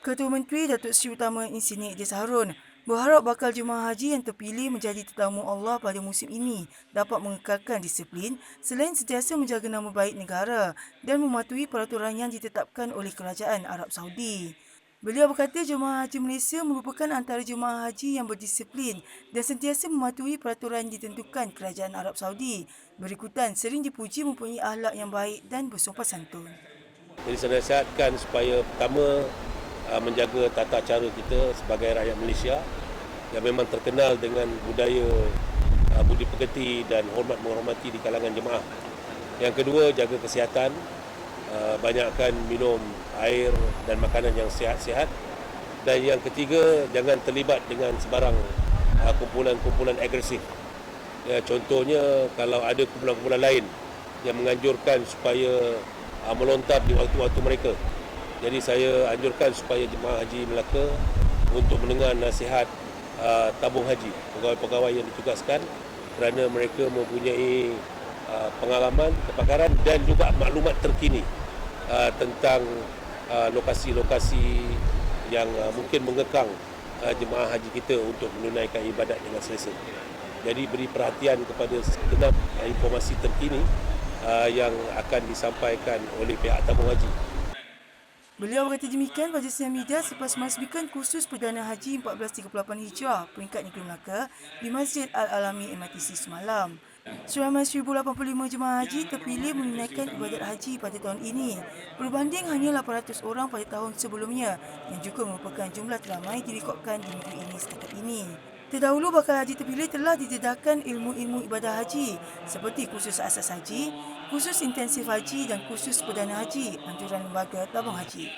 Ketua Menteri Datuk Seri Utama Insinyur Idris Harun berharap bakal jemaah haji yang terpilih menjadi tetamu Allah pada musim ini dapat mengekalkan disiplin selain sentiasa menjaga nama baik negara dan mematuhi peraturan yang ditetapkan oleh Kerajaan Arab Saudi. Beliau berkata jemaah haji Malaysia merupakan antara jemaah haji yang berdisiplin dan sentiasa mematuhi peraturan ditentukan Kerajaan Arab Saudi. Berikutan sering dipuji mempunyai akhlak yang baik dan bersopan santun. Jadi saya nasihatkan supaya pertama uh, menjaga tata cara kita sebagai rakyat Malaysia yang memang terkenal dengan budaya uh, budi pekerti dan hormat menghormati di kalangan jemaah. Yang kedua jaga kesihatan, uh, banyakkan minum air dan makanan yang sihat-sihat. Dan yang ketiga jangan terlibat dengan sebarang kumpulan-kumpulan agresif. Ya, contohnya kalau ada kumpulan-kumpulan lain yang menganjurkan supaya uh, melontar di waktu-waktu mereka. Jadi saya anjurkan supaya jemaah haji Melaka untuk mendengar nasihat uh, tabung haji, pegawai-pegawai yang ditugaskan kerana mereka mempunyai uh, pengalaman, kepakaran dan juga maklumat terkini uh, tentang uh, lokasi-lokasi yang uh, mungkin mengekang uh, jemaah haji kita untuk menunaikan ibadat dengan selesa. Jadi beri perhatian kepada segenap uh, informasi terkini uh, yang akan disampaikan oleh pihak tabung haji. Beliau berkata demikian pada siang media selepas merasmikan kursus Perdana Haji 1438 Hijrah peringkat Negeri Melaka di Masjid Al-Alami MRTC semalam. Seramai 1085 jemaah haji terpilih menunaikan ibadat haji pada tahun ini berbanding hanya 800 orang pada tahun sebelumnya yang juga merupakan jumlah teramai direkodkan di negeri ini setakat ini. Terdahulu bakal haji terpilih telah didedahkan ilmu-ilmu ibadah haji seperti kursus asas haji, kursus intensif haji dan kursus perdana haji anjuran lembaga tabung haji.